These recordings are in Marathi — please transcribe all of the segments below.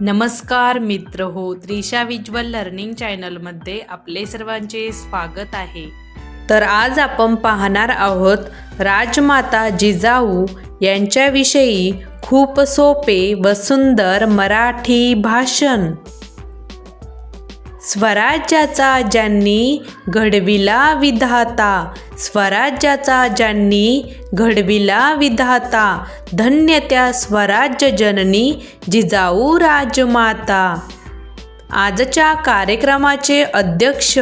नमस्कार मित्र हो त्रिशा विज्वल लर्निंग चॅनलमध्ये आपले सर्वांचे स्वागत आहे. तर आज आपण पाहणार आहोत राजमाता जिजाऊ यांच्याविषयी खूप सोपे व सुंदर मराठी भाषण. स्वराज्याचा ज्यांनी घडविला विधाता स्वराज्याचा ज्यांनी घडविला विधाता धन्य त्या स्वराज्य जननी जिजाऊ राजमाता. आजच्या कार्यक्रमाचे अध्यक्ष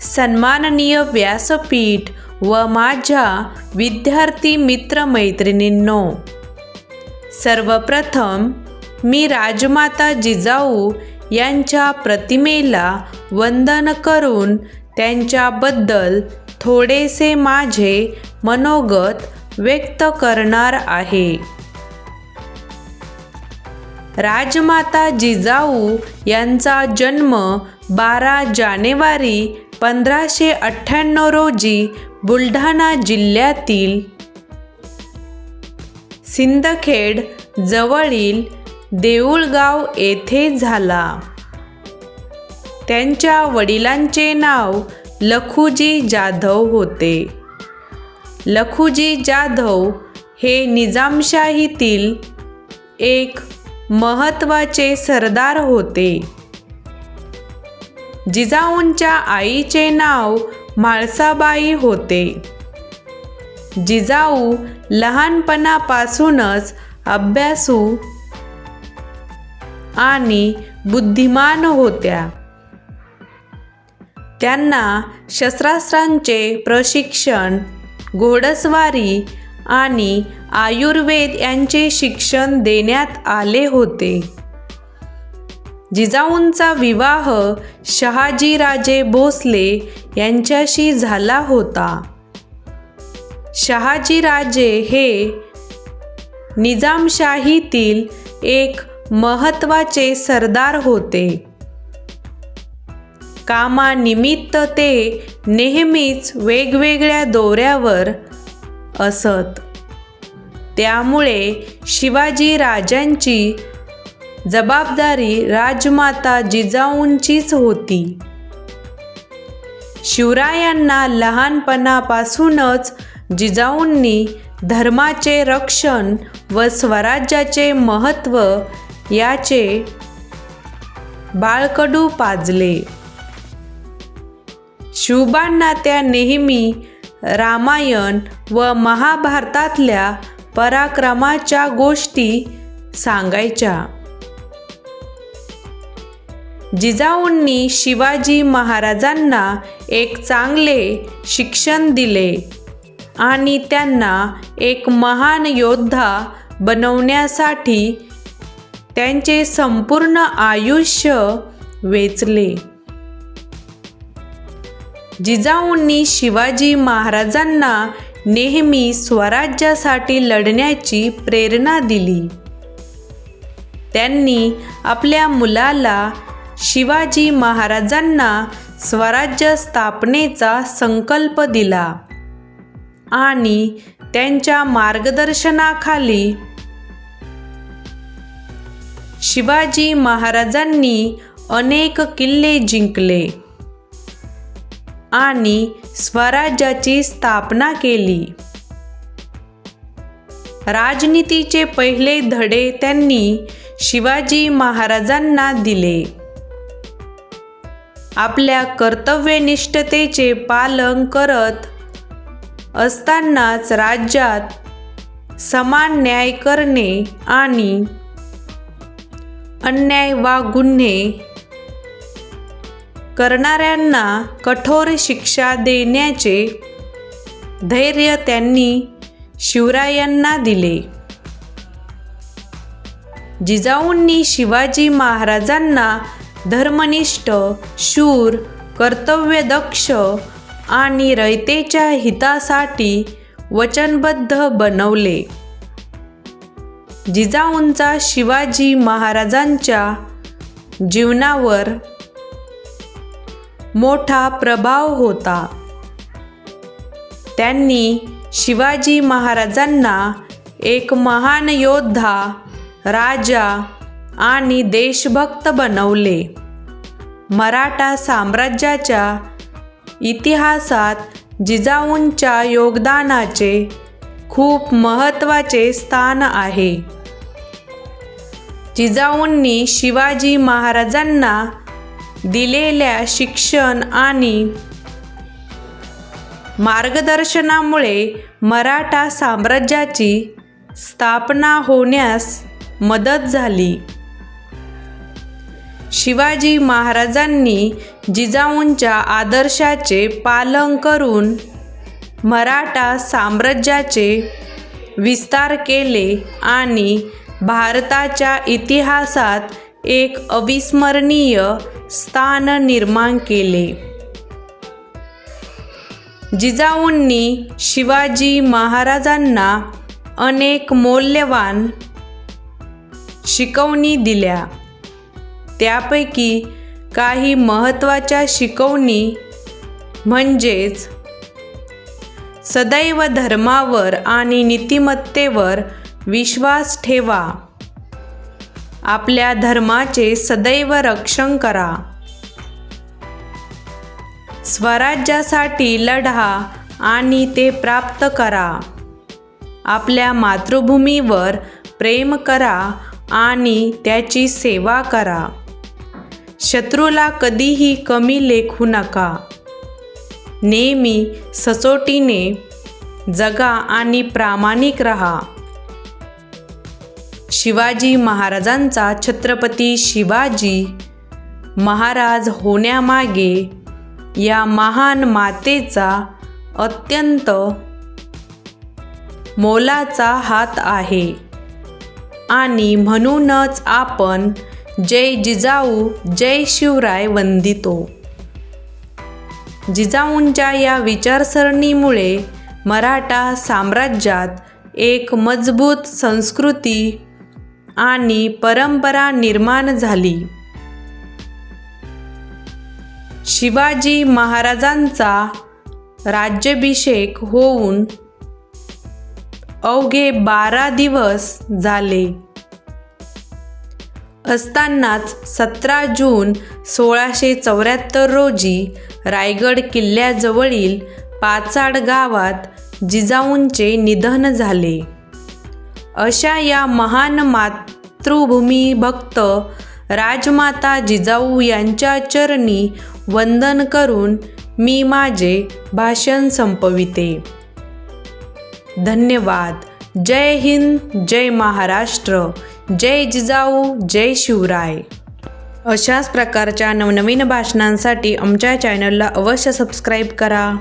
सन्माननीय व्यासपीठ व माझ्या विद्यार्थी मित्रमैत्रिणींनो सर्वप्रथम मी राजमाता जिजाऊ यांच्या प्रतिमेला वंदन करून त्यांच्याबद्दल थोडेसे माझे मनोगत व्यक्त करणार आहे. राजमाता जिजाऊ यांचा जन्म बारा जानेवारी पंधराशे अठ्ठ्याण्णव रोजी बुलढाणा जिल्ह्यातील सिंदखेड जवळील देऊळगाव येथे झाला. त्यांच्या वडिलांचे नाव लखुजी जाधव होते. लखुजी जाधव हे निजामशाहीतील एक महत्त्वाचे सरदार होते. जिजाऊंच्या आईचे नाव म्हाळसाबाई होते. जिजाऊ लहानपणापासूनच अभ्यासू आणि बुद्धिमान होत्या. त्यांना शस्त्रास्त्रांचे प्रशिक्षण घोडस्वारी आणि आयुर्वेद यांचे शिक्षण देण्यात आले होते. जिजाऊंचा विवाह शहाजीराजे भोसले यांच्याशी झाला होता. शहाजीराजे हे निजामशाहीतील एक महत्त्वाचे सरदार होते. कामानिमित्त ते नेहमीच वेगवेगळ्या दौऱ्यावर असत. त्यामुळे शिवाजी राजांची जबाबदारी राजमाता जिजाऊंचीच होती. शिवरायांना लहानपणापासूनच जिजाऊंनी धर्माचे रक्षण व स्वराज्याचे महत्त्व याचे बाळकडू पाजले. शुभांना त्या नेहमी रामायण व महाभारतातल्या पराक्रमाच्या गोष्टी सांगायच्या. जिजाऊंनी शिवाजी महाराजांना एक चांगले शिक्षण दिले आणि त्यांना एक महान योद्धा बनवण्यासाठी त्यांचे संपूर्ण आयुष्य वेचले. जिजाऊंनी शिवाजी महाराजांना नेहमी स्वराज्यासाठी लढण्याची प्रेरणा दिली. त्यांनी आपल्या मुलाला शिवाजी महाराजांना स्वराज्य स्थापनेचा संकल्प दिला आणि त्यांच्या मार्गदर्शनाखाली शिवाजी महाराजांनी अनेक किल्ले जिंकले आणि स्वराज्याची स्थापना केली. राजनीतीचे पहिले धडे त्यांनी शिवाजी महाराजांना दिले. आपल्या कर्तव्यनिष्ठतेचे पालन करत असतानाच राज्यात समान न्याय करणे आणि अन्याय वा गुन्हे करणाऱ्यांना कठोर शिक्षा देण्याचे धैर्य त्यांनी शिवरायांना दिले. जिजाऊंनी शिवाजी महाराजांना धर्मनिष्ठ शूर कर्तव्यदक्ष आणि रयतेच्या हितासाठी वचनबद्ध बनवले. जिजाऊंचा शिवाजी महाराजांच्या जीवनावर मोठा प्रभाव होता. त्यांनी शिवाजी महाराजांना एक महान योद्धा राजा आणि देशभक्त बनवले. मराठा साम्राज्याच्या इतिहासात जिजाऊंच्या योगदानाचे खूप महत्त्वाचे स्थान आहे. जिजाऊंनी शिवाजी महाराजांना दिलेल्या शिक्षण आणि मार्गदर्शनामुळे मराठा साम्राज्याची स्थापना होण्यास मदत झाली. शिवाजी महाराजांनी जिजाऊंच्या आदर्शाचे पालन करून मराठा साम्राज्याचे विस्तार केले आणि भारताच्या इतिहासात एक अविस्मरणीय स्थान निर्माण केले. जिजाऊंनी शिवाजी महाराजांना अनेक मौल्यवान शिकवणी दिल्या. त्यापैकी काही महत्त्वाच्या शिकवणी म्हणजेच सदैव धर्मावर आणि नीतिमत्तेवर विश्वास ठेवा. आपल्या धर्माचे सदैव रक्षण करा. स्वराज्यासाठी लढा आणि ते प्राप्त करा. आपल्या मातृभूमीवर प्रेम करा आणि त्याची सेवा करा. शत्रूला कधीही कमी लेखू नका. नेहमी सचोटीने जगा आणि प्रामाणिक रहा. शिवाजी महाराजांचा छत्रपती शिवाजी महाराज होण्यामागे या महान मातेचा अत्यंत मोलाचा हात आहे. आणि म्हणूनच आपण जय जिजाऊ जय शिवराय वंदितो. जिजाऊंच्या या विचारसरणीमुळे मराठा साम्राज्यात एक मजबूत संस्कृती आणि परंपरा निर्माण झाली. शिवाजी महाराजांचा राज्याभिषेक होऊन अवघे बारा दिवस झाले. असतानाच सतरा जून सोळाशे चौऱ्याहत्तर रोजी रायगड किल्ल्याजवळील पाचाड गावात जिजाऊंचे निधन झाले. अशा या महान मातृभूमी भक्त राजमाता जिजाऊ यांच्या चरणी वंदन करून मी माझे भाषण संपविते. धन्यवाद. जय हिंद जय महाराष्ट्र. जय जिजाऊ जय शिवराय. अशाच प्रकारच्या नवनवीन भाषणांसाठी आमच्या चॅनलला अवश्य सबस्क्राईब करा.